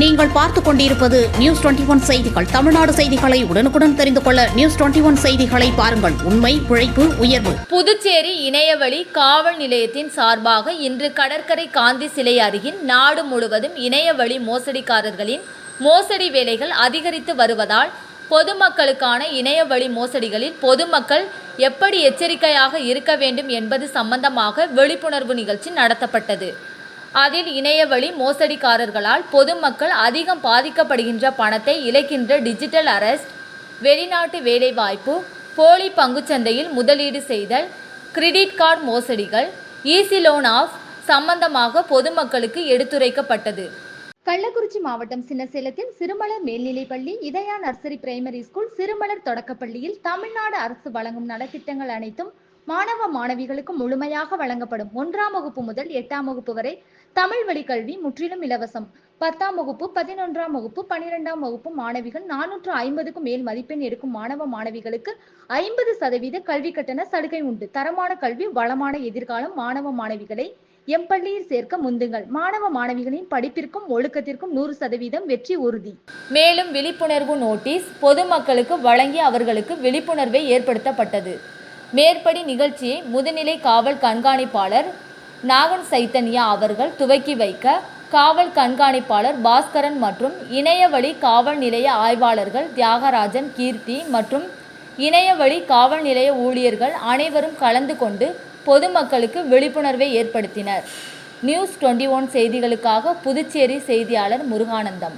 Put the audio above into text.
நீங்கள் பார்த்துக் கொண்டிருப்பது நியூஸ் டுவெண்டி ஒன் செய்திகள். தமிழ்நாடு செய்திகளை உடனுக்குடன் தெரிந்து கொள்ள நியூஸ் டுவெண்டி ஒன் செய்திகளை பாருங்கள். உண்மை உழைப்பு உயர்வு. புதுச்சேரி இணையவழி காவல் நிலையத்தின் சார்பாக இன்று கடற்கரை காந்தி சிலை அருகில் நாடு முழுவதும் இணையவழி மோசடிக்காரர்களின் மோசடி வேலைகள் அதிகரித்து வருவதால் பொதுமக்களுக்கான இணையவழி மோசடிகளில் பொதுமக்கள் எப்படி எச்சரிக்கையாக இருக்க வேண்டும் என்பது சம்பந்தமாக விழிப்புணர்வு நிகழ்ச்சி நடத்தப்பட்டது. அதில் இணையவழி மோசடிக்காரர்களால் பொதுமக்கள் அதிகம் பாதிக்கப்படுகின்ற பணத்தை இழக்கின்ற டிஜிட்டல் அரெஸ்ட் வெளிநாட்டு வேலைவாய்ப்பு போலி பங்குச்சந்தையில் முதலீடு செய்தல் கிரெடிட் கார்டு மோசடிகள் ஈசி லோன் ஆஃப் சம்பந்தமாக பொதுமக்களுக்கு எடுத்துரைக்கப்பட்டது. கள்ளக்குறிச்சி மாவட்டம் சின்னசேலத்தில் சிறுமலர் மேல்நிலைப்பள்ளி Idhaya nursery primary school Sirumalar தொடக்கப்பள்ளியில் தமிழ்நாடு அரசு வழங்கும் நலத்திட்டங்கள் அனைத்தும் மாணவ மாணவிகளுக்கு முழுமையாக வழங்கப்படும் ஒன்றாம் வகுப்பு முதல் எட்டாம் வகுப்பு வரை தமிழ் வழி கல்வி முற்றிலும் இலவசம். பத்தாம் வகுப்பு பதினொன்றாம் வகுப்பு பனிரெண்டாம் வகுப்பு மாணவிகள் நானூற்று ஐம்பதுக்கும் மேல் மதிப்பெண் எடுக்கும் மாணவ மாணவிகளுக்கு ஐம்பது சதவீத கல்வி கட்டண சலுகை உண்டு. தரமான கல்வி வளமான எதிர்காலம் மாணவ மாணவிகளை எம் பள்ளியில் சேர்க்க முந்துங்கள். மாணவ மாணவிகளின் படிப்பிற்கும் ஒழுக்கத்திற்கும் நூறு சதவீதம் வெற்றி உறுதி. மேலும் விழிப்புணர்வு நோட்டீஸ் பொதுமக்களுக்கு வழங்கி அவர்களுக்கு விழிப்புணர்வை ஏற்படுத்தப்பட்டது. மேற்படி நிகழ்ச்சியை முதுநிலை காவல் கண்காணிப்பாளர் நாகன் சைத்தன்யா அவர்கள் துவக்கி வைக்க காவல் கண்காணிப்பாளர் பாஸ்கரன் மற்றும் இணையவழி காவல் நிலைய ஆய்வாளர்கள் தியாகராஜன் கீர்த்தி மற்றும் இணையவழி காவல் நிலைய ஊழியர்கள் அனைவரும் கலந்து கொண்டு பொதுமக்களுக்கு விழிப்புணர்வை ஏற்படுத்தினர். நியூஸ் டுவெண்ட்டி ஒன் செய்திகளுக்காக புதுச்சேரி செய்தியாளர் முருகானந்தம்.